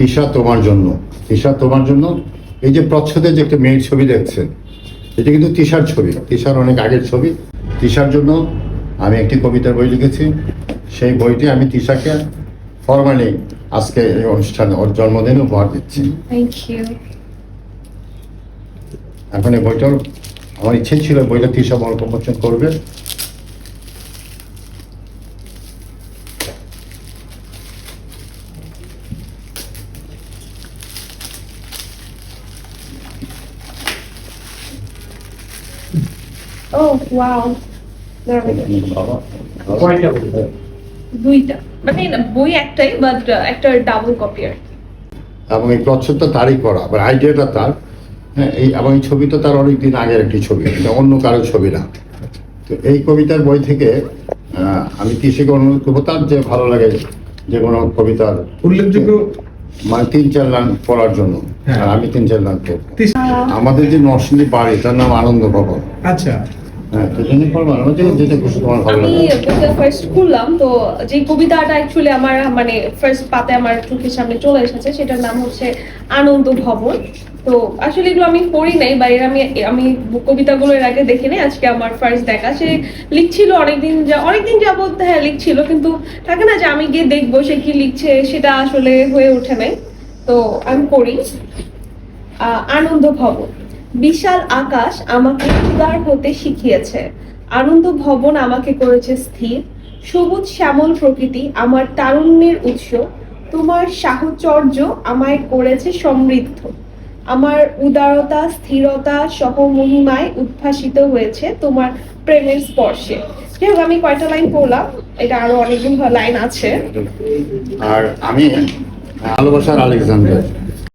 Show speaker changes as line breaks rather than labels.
তিশা তোমার জন্য। তিশা তোমার জন্য এই যে প্রচ্ছদে যে একটা মেয়ের ছবি দেখছেন এটা কিন্তু তিশার ছবি। তিশার অনেক আগের ছবি। তিশার জন্য আমি একটি কবিতার বই লিখেছি। সেই বইটি আমি তিশাকে ফরমালি আজকে এই অনুষ্ঠানে ওর জন্মদিনে উপহার দিচ্ছি। এখন এই বইটার আমার ইচ্ছে ছিল বইটা তিশা বড় প্রমোশন করবে।
কয়টা বই?
দুইটা। মানে না, বই একটাই বাট একটা ডাবল কপি আর কি।
এবং এই প্রচ্ছদটা তারই করা আবার আইডিয়াটা তার। হ্যাঁ এই এবং এই ছবিটা তার অনেক দিন আগের একটি ছবি এটা অন্য কারও ছবি না। তো এই কবিতার বই থেকে আহ, আমি কৃষিকে অনুরোধ করব তার যে ভালো লাগে যে কোনো কবিতার
উল্লেখযোগ্য
মানে তিন চার লাইন পড়ার জন্য।
হ্যাঁ।
আর আমি তিন চার লাইন পড়ব। আমাদের যে নরসিংদী বাড়ি তার নাম আনন্দ ভবন
আচ্ছা।
হ্যাঁ
আমি ফার্স্ট খুললাম তো যে কবিতাটা অ্যাকচুয়ালি আমার মানে ফার্স্ট পাতে আমার চোখের সামনে চলে এসেছে সেটার নাম হচ্ছে আনন্দ ভবন। তো আসলে এগুলো আমি পড়ি নাই বা এর আমি আমি কবিতাগুলো এর আগে দেখি নাই আজকে আমার ফার্স্ট দেখা। সে লিখছিল অনেকদিন যা অনেকদিন যাবত হ্যাঁ লিখছিল কিন্তু থাকে না যে আমি গিয়ে দেখব সে কি লিখছে সেটা আসলে হয়ে ওঠে নাই। তো আমি পড়ি আহ, আনন্দ ভবন। বিশাল আকাশ আমাকে উদার হতে শিখিয়েছে। আনন্দ ভবন আমাকে করেছে স্থির। সবুজ শ্যামল প্রকৃতি আমার তারুণ্যের উৎস। তোমার সাহচর্য আমায় করেছে সমৃদ্ধ। আমার উদারতা স্থিরতা সহ মহিমায় উদ্ভাসিত হয়েছে তোমার প্রেমের স্পর্শে। যাই হোক আমি কয়টা লাইন পড়লাম? এটা আরও অনেকগুলো লাইন আছে।
আর আমি ভালোবাসার আলেকজান্ডার।